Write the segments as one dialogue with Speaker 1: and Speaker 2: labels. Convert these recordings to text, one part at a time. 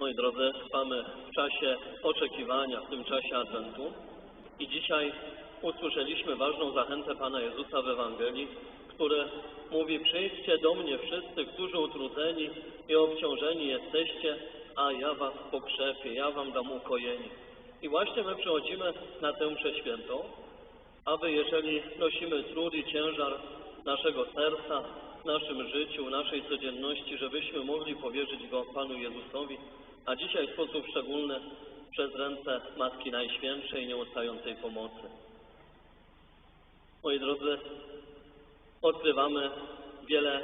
Speaker 1: Moi drodzy, trwamy w czasie oczekiwania, w tym czasie Adwentu i dzisiaj usłyszeliśmy ważną zachętę Pana Jezusa w Ewangelii, który mówi, przyjdźcie do mnie wszyscy, którzy utrudzeni i obciążeni jesteście, a ja was pokrzepię, ja wam dam ukojenie. I właśnie my przychodzimy na tę mszę świętą, aby jeżeli nosimy trud i ciężar naszego serca, w naszym życiu, naszej codzienności, żebyśmy mogli powierzyć go Panu Jezusowi, a dzisiaj w sposób szczególny przez ręce Matki Najświętszej Nieustającej Pomocy. Moi drodzy, odkrywamy wiele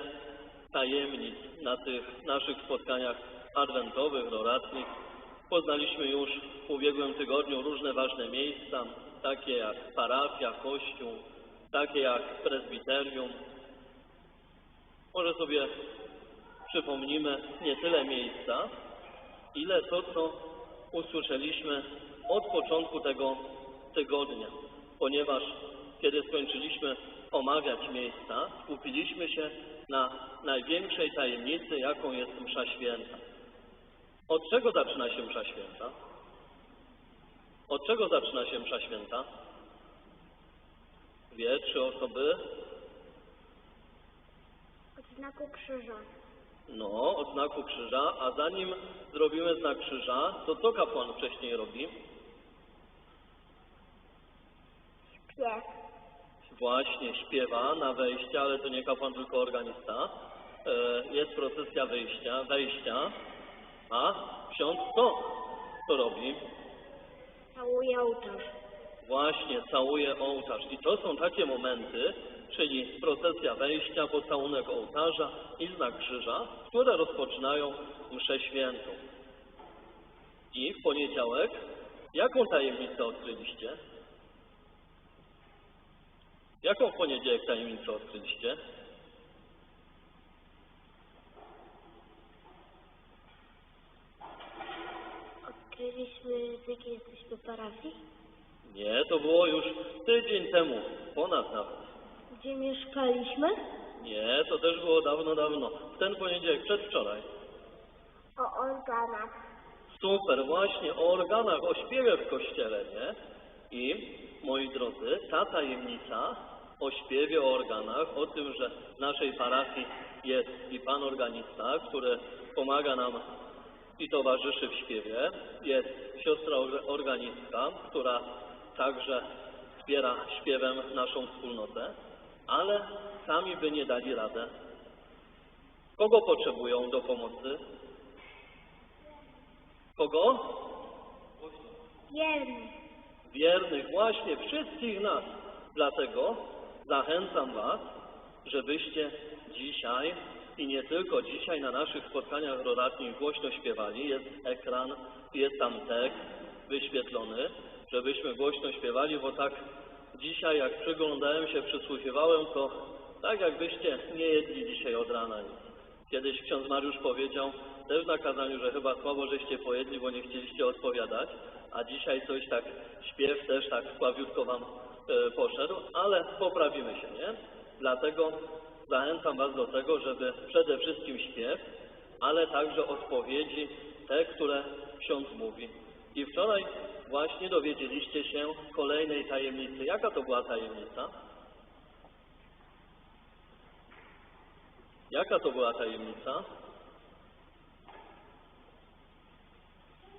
Speaker 1: tajemnic na tych naszych spotkaniach adwentowych, doradnych. Poznaliśmy już w ubiegłym tygodniu różne ważne miejsca, takie jak parafia, kościół, takie jak prezbiterium. Może sobie przypomnimy nie tyle miejsca, ile to, co usłyszeliśmy od początku tego tygodnia, ponieważ kiedy skończyliśmy omawiać miejsca, skupiliśmy się na największej tajemnicy, jaką jest msza święta. Od czego zaczyna się msza święta? Od czego zaczyna się msza święta? Wie, trzy osoby?
Speaker 2: Od znaku krzyża.
Speaker 1: No, od znaku krzyża, a zanim zrobimy znak krzyża, to co kapłan wcześniej robi?
Speaker 2: Śpiew.
Speaker 1: Właśnie śpiewa na wejście, ale to nie kapłan, tylko organista. E, Jest procesja wyjścia, wejścia, a ksiądz co? Co robi?
Speaker 2: Całuje ołtarz.
Speaker 1: Właśnie całuje ołtarz. I to są takie momenty, czyli procesja wejścia, pocałunek ołtarza i znak krzyża, które rozpoczynają mszę świętą. I w poniedziałek, jaką tajemnicę odkryliście? Jaką w poniedziałek tajemnicę odkryliście?
Speaker 2: Odkryliśmy, z jakiej jesteśmy parafii?
Speaker 1: Nie, to było już tydzień temu, ponad nawet.
Speaker 2: Gdzie mieszkaliśmy?
Speaker 1: Nie, to też było dawno, dawno. W ten poniedziałek, przedwczoraj.
Speaker 2: O organach.
Speaker 1: Super, właśnie o organach, o śpiewie w kościele, nie? I, moi drodzy, ta tajemnica o śpiewie, o organach, o tym, że w naszej parafii jest i pan organista, który pomaga nam i towarzyszy w śpiewie, jest siostra orga- organistka, która także wspiera śpiewem naszą wspólnotę, ale sami by nie dali radę. Kogo potrzebują do pomocy? Kogo?
Speaker 2: Wierny.
Speaker 1: Wiernych, właśnie wszystkich nas. Dlatego zachęcam Was, żebyście dzisiaj i nie tylko dzisiaj na naszych spotkaniach rodatnich głośno śpiewali. Jest ekran, jest tam tekst wyświetlony, żebyśmy głośno śpiewali, bo tak dzisiaj jak przyglądałem się, przysłuchiwałem, to tak jakbyście nie jedli dzisiaj od rana nic. Kiedyś ksiądz Mariusz powiedział też na kazaniu, że chyba słabo żeście pojedli, bo nie chcieliście odpowiadać, a dzisiaj coś tak, śpiew też tak słabiutko wam e, poszedł, ale poprawimy się, nie? Dlatego zachęcam was do tego, żeby przede wszystkim śpiew, ale także odpowiedzi, te, które ksiądz mówi. I wczoraj właśnie dowiedzieliście się kolejnej tajemnicy. Jaka to była tajemnica? Jaka to była tajemnica?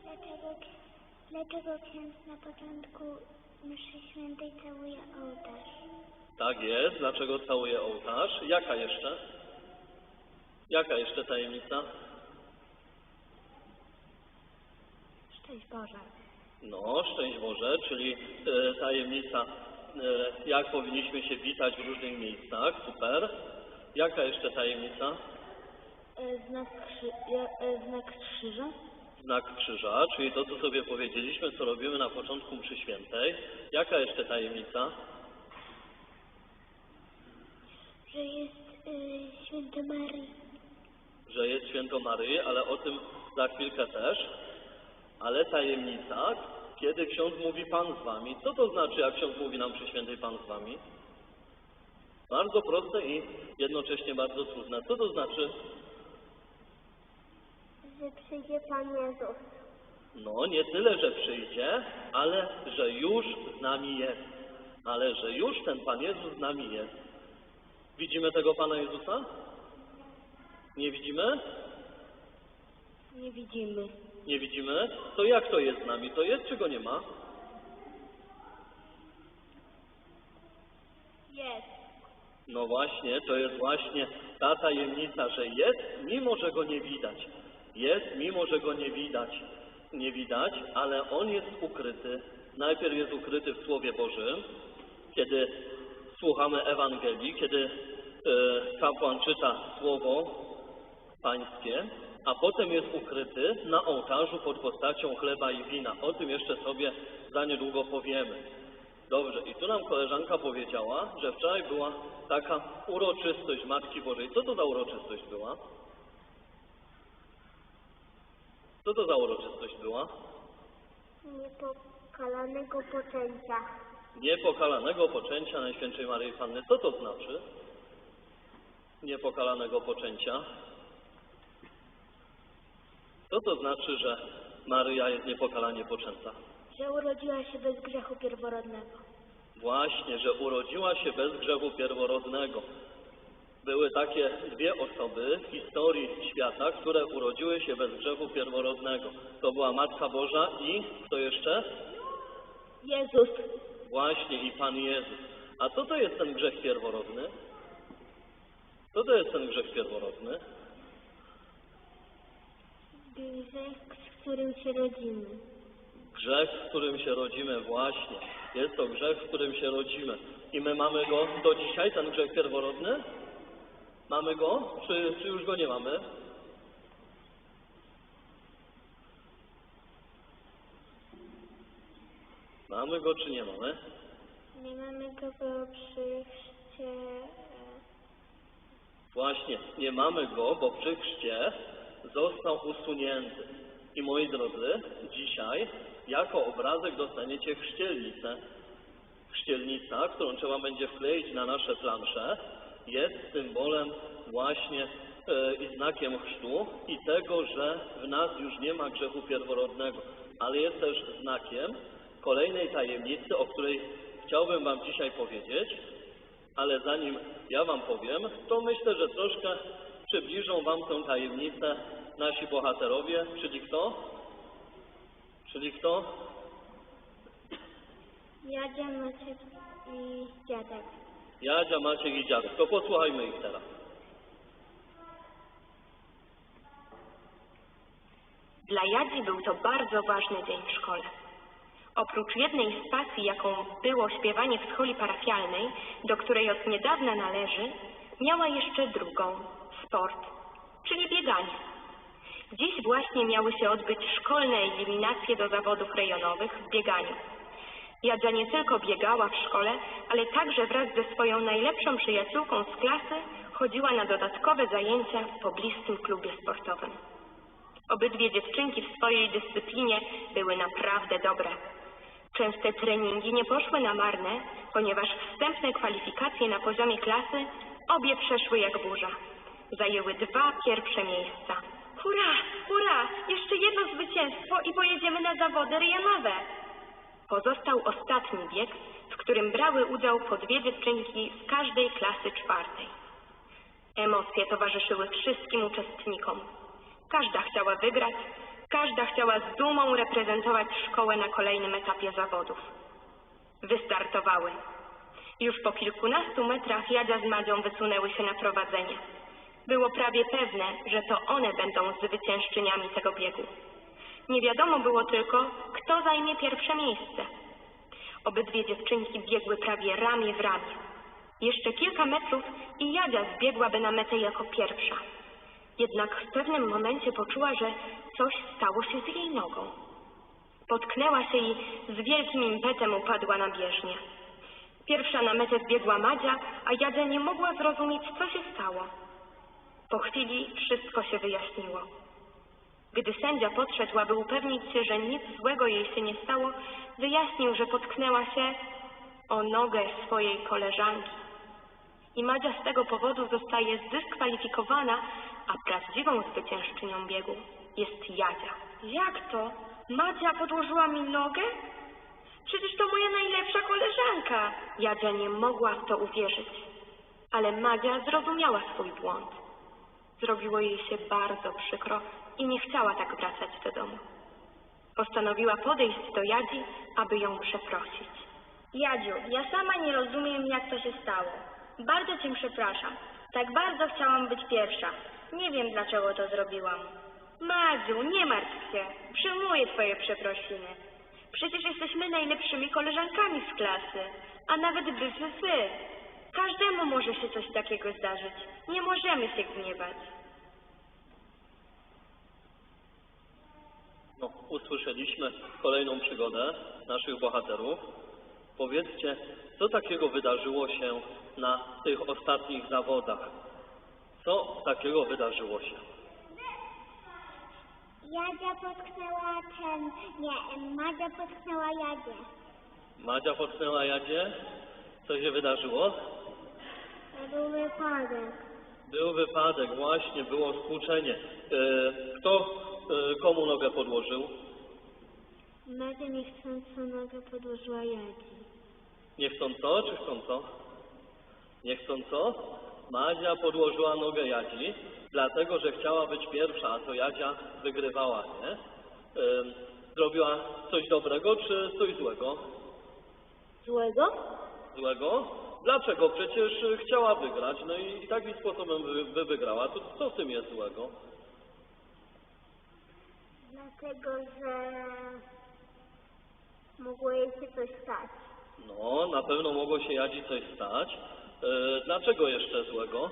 Speaker 2: Dlaczego, dlaczego ksiądz na początku mszy świętej całuje ołtarz?
Speaker 1: Tak jest. Dlaczego całuje ołtarz? Jaka jeszcze? Jaka jeszcze tajemnica?
Speaker 2: Szczęść Boże.
Speaker 1: No, szczęść Boże, czyli e, tajemnica, e, jak powinniśmy się witać w różnych miejscach. Super. Jaka jeszcze tajemnica?
Speaker 2: E, Znak, krzy... e, znak krzyża?
Speaker 1: Znak krzyża, czyli to, co sobie powiedzieliśmy, co robimy na początku mszy świętej. Jaka jeszcze tajemnica?
Speaker 2: Że jest e, święty Marii.
Speaker 1: że jest święto Maryi, ale o tym za chwilkę też. Ale tajemnica, kiedy ksiądz mówi Pan z wami. Co to znaczy, jak ksiądz mówi nam przy świętej Pan z wami? Bardzo proste i jednocześnie bardzo trudne. Co to znaczy?
Speaker 2: Że przyjdzie Pan Jezus.
Speaker 1: No, nie tyle, że przyjdzie, ale że już z nami jest. Ale że już ten Pan Jezus z nami jest. Widzimy tego Pana Jezusa? Nie widzimy?
Speaker 2: Nie widzimy.
Speaker 1: Nie widzimy? To jak to jest z nami? To jest, czy go nie ma?
Speaker 2: Jest.
Speaker 1: No właśnie, to jest właśnie ta tajemnica, że jest, mimo że go nie widać. Jest, mimo że go nie widać. Nie widać, ale on jest ukryty. Najpierw jest ukryty w Słowie Bożym, kiedy słuchamy Ewangelii, kiedy e, kapłan czyta Słowo Pańskie, a potem jest ukryty na ołtarzu pod postacią chleba i wina. O tym jeszcze sobie za niedługo powiemy. Dobrze, i tu nam koleżanka powiedziała, że wczoraj była taka uroczystość Matki Bożej. Co to za uroczystość była? Co to za uroczystość była?
Speaker 2: Niepokalanego poczęcia.
Speaker 1: Niepokalanego poczęcia Najświętszej Maryi Panny. Co to znaczy? Niepokalanego poczęcia. Co to znaczy, że Maryja jest niepokalanie poczęta?
Speaker 2: Że urodziła się bez grzechu pierworodnego.
Speaker 1: Właśnie, że urodziła się bez grzechu pierworodnego. Były takie dwie osoby w historii świata, które urodziły się bez grzechu pierworodnego. To była Matka Boża i kto jeszcze?
Speaker 2: Jezus.
Speaker 1: Właśnie i Pan Jezus. A co to jest ten grzech pierworodny? Co to jest ten grzech pierworodny?
Speaker 2: Grzech, z którym się rodzimy.
Speaker 1: Grzech, w którym się rodzimy, właśnie. Jest to grzech, w którym się rodzimy. I my mamy go do dzisiaj, ten grzech pierworodny? Mamy go? Czy, czy już go nie mamy? Mamy go, czy nie mamy?
Speaker 2: Nie mamy go, bo przy chrzcie... e,
Speaker 1: Właśnie, nie mamy go, bo przy chrzcie został usunięty. I moi drodzy, dzisiaj jako obrazek dostaniecie chrzcielnicę. Chrzcielnica, którą trzeba będzie wkleić na nasze plansze, jest symbolem właśnie e, i znakiem chrztu i tego, że w nas już nie ma grzechu pierworodnego, ale jest też znakiem kolejnej tajemnicy, o której chciałbym Wam dzisiaj powiedzieć, ale zanim ja Wam powiem, to myślę, że troszkę przybliżą Wam tę tajemnicę nasi bohaterowie, czyli kto? Czyli kto?
Speaker 2: Jadzia, Maciek i dziadek.
Speaker 1: Jadzia, Maciek i dziadek. To posłuchajmy ich teraz.
Speaker 3: Dla Jadzi był to bardzo ważny dzień w szkole. Oprócz jednej z pasji, jaką było śpiewanie w scholi parafialnej, do której od niedawna należy, miała jeszcze drugą sport, czyli bieganie. Dziś właśnie miały się odbyć szkolne eliminacje do zawodów rejonowych w bieganiu. Jadzia nie tylko biegała w szkole, ale także wraz ze swoją najlepszą przyjaciółką z klasy chodziła na dodatkowe zajęcia w poblizkim klubie sportowym. Obydwie dziewczynki w swojej dyscyplinie były naprawdę dobre. Częste treningi nie poszły na marne, ponieważ wstępne kwalifikacje na poziomie klasy obie przeszły jak burza. Zajęły dwa pierwsze miejsca.
Speaker 4: Hurra, hurra! Jeszcze jedno zwycięstwo i pojedziemy na zawody ryjanowe.
Speaker 3: Pozostał ostatni bieg, w którym brały udział po dwie dziewczynki z każdej klasy czwartej. Emocje towarzyszyły wszystkim uczestnikom. Każda chciała wygrać, każda chciała z dumą reprezentować szkołę na kolejnym etapie zawodów. Wystartowały. Już po kilkunastu metrach Jadzia z Madzią wysunęły się na prowadzenie. Było prawie pewne, że to one będą zwyciężczyniami tego biegu. Nie wiadomo było tylko, kto zajmie pierwsze miejsce. Obydwie dziewczynki biegły prawie ramię w ramię. Jeszcze kilka metrów i Jadzia zbiegłaby na metę jako pierwsza. Jednak w pewnym momencie poczuła, że coś stało się z jej nogą. Potknęła się i z wielkim impetem upadła na bieżnię. Pierwsza na metę zbiegła Madzia, a Jadzia nie mogła zrozumieć, co się stało. Po chwili wszystko się wyjaśniło. Gdy sędzia podszedł, aby upewnić się, że nic złego jej się nie stało, wyjaśnił, że potknęła się o nogę swojej koleżanki. I Madzia z tego powodu zostaje zdyskwalifikowana, a prawdziwą zwyciężczynią biegu jest Jadzia.
Speaker 4: Jak to? Madzia podłożyła mi nogę? Przecież to moja najlepsza koleżanka.
Speaker 3: Jadzia nie mogła w to uwierzyć, ale Madzia zrozumiała swój błąd. Zrobiło jej się bardzo przykro i nie chciała tak wracać do domu. Postanowiła podejść do Jadzi, aby ją przeprosić.
Speaker 4: Jadziu, ja sama nie rozumiem, jak to się stało. Bardzo cię przepraszam. Tak bardzo chciałam być pierwsza. Nie wiem, dlaczego to zrobiłam. Madziu, nie martw się. Przyjmuję twoje przeprosiny. Przecież jesteśmy najlepszymi koleżankami z klasy, a nawet BFF. Każdemu może się coś takiego zdarzyć. Nie możemy się gniewać.
Speaker 1: No, usłyszeliśmy kolejną przygodę naszych bohaterów. Powiedzcie, co takiego wydarzyło się na tych ostatnich zawodach? Co takiego wydarzyło się?
Speaker 2: Jadzia potknęła ten, nie, Madzia potknęła Jadzie.
Speaker 1: Madzia potknęła Jadzie? Co się wydarzyło?
Speaker 2: Był wypadek.
Speaker 1: Był wypadek, właśnie, było skłuczenie. E, Kto e, komu nogę podłożył?
Speaker 2: Madzia niechcąco nogę podłożyła Jadzi.
Speaker 1: Niechcąco czy chcąco? Niechcąco? Madzia podłożyła nogę Jadzi, dlatego że chciała być pierwsza, a to Jadzia wygrywała, nie? Ym, Zrobiła coś dobrego czy coś złego?
Speaker 2: Złego?
Speaker 1: Złego? Dlaczego? Przecież chciała wygrać, no i takim sposobem by, by wygrała. To co w tym jest złego?
Speaker 2: Dlatego, że mogło jej się coś stać.
Speaker 1: No, na pewno mogło się Jadzi coś stać. E, Dlaczego jeszcze złego?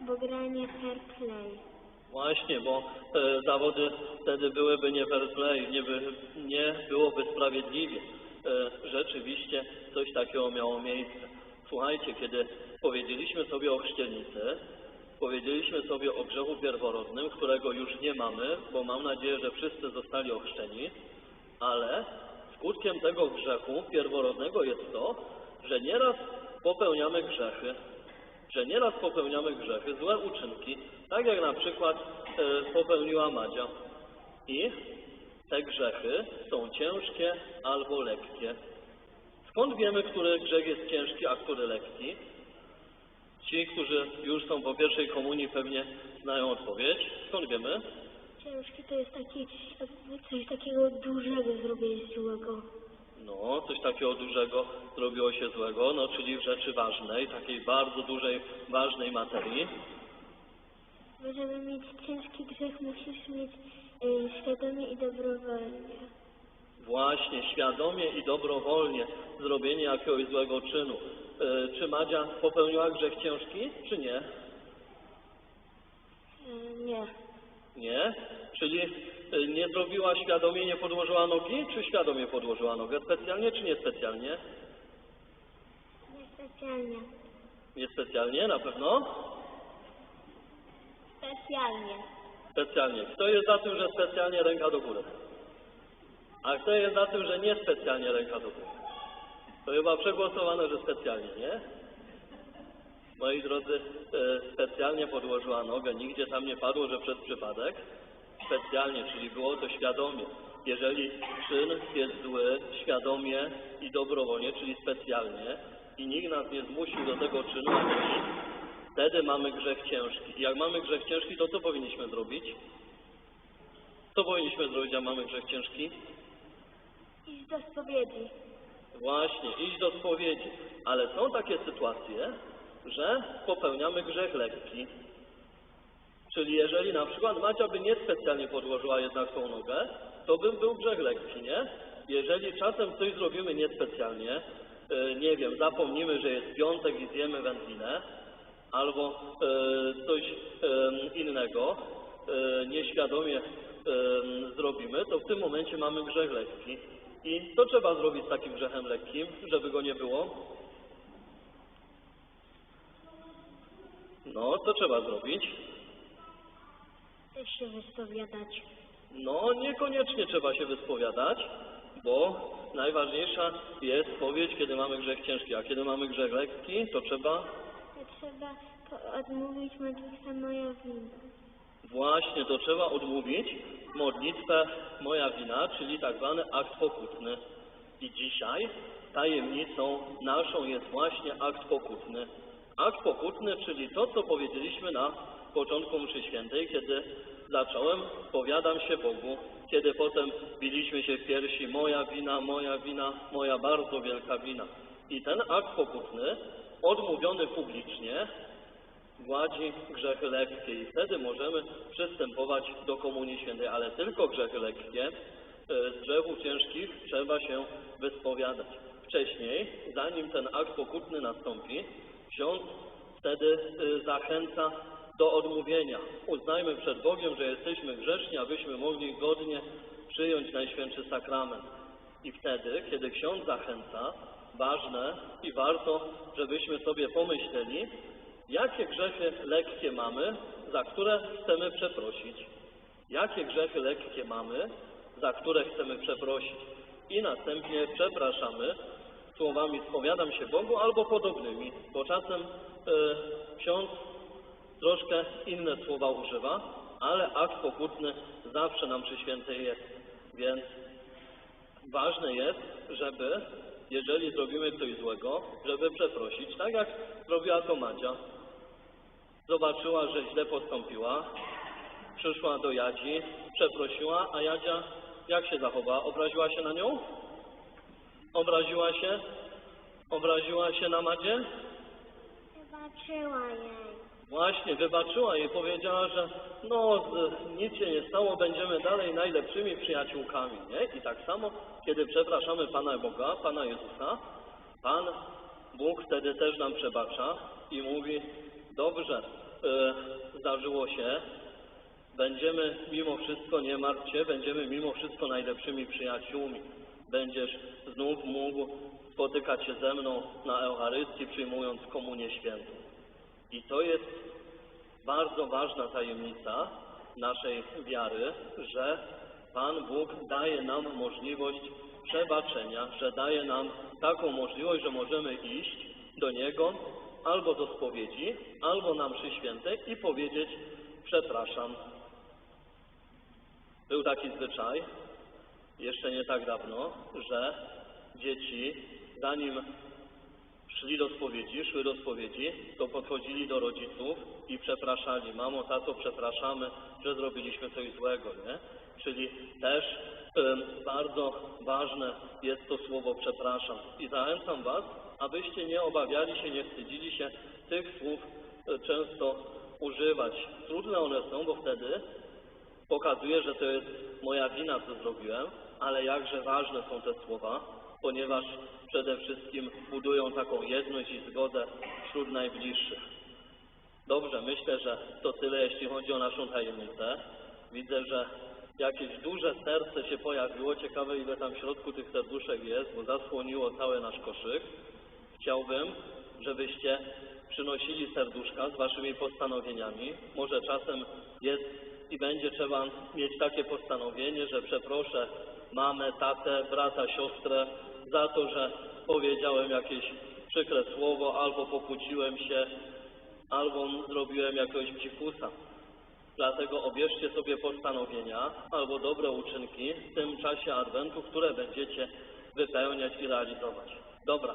Speaker 2: Bo granie fair play.
Speaker 1: Właśnie, bo e, zawody wtedy byłyby nie fair play, nie, by, nie byłoby sprawiedliwie. E, rzeczywiście coś takiego miało miejsce. Słuchajcie, kiedy powiedzieliśmy sobie o chrzcielnicy, powiedzieliśmy sobie o grzechu pierworodnym, którego już nie mamy, bo mam nadzieję, że wszyscy zostali ochrzczeni, ale skutkiem tego grzechu pierworodnego jest to, że nieraz popełniamy grzechy, że nieraz popełniamy grzechy, złe uczynki, tak jak na przykład e, popełniła Madzia. I te grzechy są ciężkie albo lekkie. Skąd wiemy, który grzech jest ciężki, a który lekki? Ci, którzy już są po pierwszej komunii pewnie znają odpowiedź. Skąd wiemy?
Speaker 2: Ciężki to jest taki, coś takiego dużego zrobić złego.
Speaker 1: No, coś takiego dużego zrobiło się złego, no czyli w rzeczy ważnej, takiej bardzo dużej, ważnej materii.
Speaker 2: Żeby mieć ciężki grzech, musisz mieć y, świadomie.
Speaker 1: Właśnie, świadomie i dobrowolnie zrobienie jakiegoś złego czynu. E, czy Madzia popełniła grzech ciężki, czy nie?
Speaker 2: Nie.
Speaker 1: Nie. Czyli e, nie zrobiła świadomie, nie podłożyła nogi, czy świadomie podłożyła nogę? Specjalnie, czy niespecjalnie?
Speaker 2: Niespecjalnie.
Speaker 1: Niespecjalnie, na pewno?
Speaker 2: Specjalnie.
Speaker 1: Specjalnie. Kto jest za tym, że specjalnie ręka do góry? A kto jest za tym, że niespecjalnie ręka do góry? To chyba przegłosowane, że specjalnie, nie? Moi drodzy, e, specjalnie podłożyła nogę, nigdzie tam nie padło, że przez przypadek. Specjalnie, czyli było to świadomie. Jeżeli czyn jest zły, świadomie i dobrowolnie, czyli specjalnie, i nikt nas nie zmusił do tego czynu, wtedy mamy grzech ciężki. I jak mamy grzech ciężki, to co powinniśmy zrobić? Co powinniśmy zrobić, jak mamy grzech ciężki?
Speaker 2: Iść do spowiedzi.
Speaker 1: Właśnie, iść do spowiedzi. Ale są takie sytuacje, że popełniamy grzech lekki. Czyli jeżeli na przykład Macia by niespecjalnie podłożyła jednak tą nogę, to by był grzech lekki, nie? Jeżeli czasem coś zrobimy niespecjalnie, e, nie wiem, zapomnimy, że jest piątek i zjemy wędlinę, albo e, coś innego, e, nieświadomie zrobimy, to w tym momencie mamy grzech lekki. I co trzeba zrobić z takim grzechem lekkim, żeby go nie było? No, co trzeba zrobić?
Speaker 2: Też się wyspowiadać.
Speaker 1: No, niekoniecznie trzeba się wyspowiadać, bo najważniejsza jest spowiedź, kiedy mamy grzech ciężki, a kiedy mamy grzech lekki, to trzeba,
Speaker 2: To trzeba odmówić modlitwę moja wina.
Speaker 1: Właśnie, to trzeba odmówić modlitwę moja wina, czyli tak zwany akt pokutny. I dzisiaj tajemnicą naszą jest właśnie akt pokutny. Akt pokutny, czyli to, co powiedzieliśmy na początku mszy świętej, kiedy zacząłem, powiadam się Bogu, kiedy potem biliśmy się w piersi, moja wina, moja wina, moja bardzo wielka wina. I ten akt pokutny, odmówiony publicznie, gładzi grzechy lekkie i wtedy możemy przystępować do Komunii Świętej, ale tylko grzechy lekkie, e, z grzechów ciężkich trzeba się wyspowiadać. Wcześniej, zanim ten akt pokutny nastąpi, ksiądz wtedy e, zachęca do odmówienia. Uznajmy przed Bogiem, że jesteśmy grzeszni, abyśmy mogli godnie przyjąć Najświętszy Sakrament. I wtedy, kiedy ksiądz zachęca, ważne i warto, żebyśmy sobie pomyśleli, jakie grzechy lekkie mamy, za które chcemy przeprosić. Jakie grzechy lekkie mamy, za które chcemy przeprosić. I następnie przepraszamy słowami spowiadam się Bogu albo podobnymi, bo czasem e, ksiądz troszkę inne słowa używa, ale akt pokutny zawsze nam przy świętej jest. Więc ważne jest, żeby, jeżeli zrobimy coś złego, żeby przeprosić, tak jak zrobiła to Madzia. Zobaczyła, że źle postąpiła, przyszła do Jadzi, przeprosiła, a Jadzia jak się zachowała? Obraziła się na nią? Obraziła się? Obraziła się na Madzie?
Speaker 2: Wybaczyła jej.
Speaker 1: Właśnie, wybaczyła i powiedziała, że no, nic się nie stało, będziemy dalej najlepszymi przyjaciółkami, nie? I tak samo, kiedy przepraszamy Pana Boga, Pana Jezusa, Pan Bóg wtedy też nam przebacza i mówi, dobrze, y, zdarzyło się, będziemy mimo wszystko, nie martw się, będziemy mimo wszystko najlepszymi przyjaciółmi. Będziesz znów mógł spotykać się ze mną na Eucharystii, przyjmując Komunię Świętą. I to jest bardzo ważna tajemnica naszej wiary, że Pan Bóg daje nam możliwość przebaczenia, że daje nam taką możliwość, że możemy iść do Niego albo do spowiedzi, albo na mszy świętej i powiedzieć przepraszam. Był taki zwyczaj, jeszcze nie tak dawno, że dzieci, zanim szli do spowiedzi, szły do spowiedzi, to podchodzili do rodziców i przepraszali. Mamo, tato, przepraszamy, że zrobiliśmy coś złego, nie? Czyli też bardzo ważne jest to słowo przepraszam. I zachęcam Was, abyście nie obawiali się, nie wstydzili się tych słów e, często używać. Trudne one są, bo wtedy pokazuje, że to jest moja wina, co zrobiłem, ale jakże ważne są te słowa, ponieważ przede wszystkim budują taką jedność i zgodę wśród najbliższych. Dobrze, myślę, że to tyle, jeśli chodzi o naszą tajemnicę. Widzę, że jakieś duże serce się pojawiło. Ciekawe, ile tam w środku tych serduszek jest, bo zasłoniło cały nasz koszyk. Chciałbym, żebyście przynosili serduszka z waszymi postanowieniami. Może czasem jest i będzie trzeba mieć takie postanowienie, że przeproszę mamę, tatę, brata, siostrę za to, że powiedziałem jakieś przykre słowo, albo pokłóciłem się, albo zrobiłem jakiegoś psikusa. Dlatego obierzcie sobie postanowienia albo dobre uczynki w tym czasie Adwentu, które będziecie wypełniać i realizować. Dobra,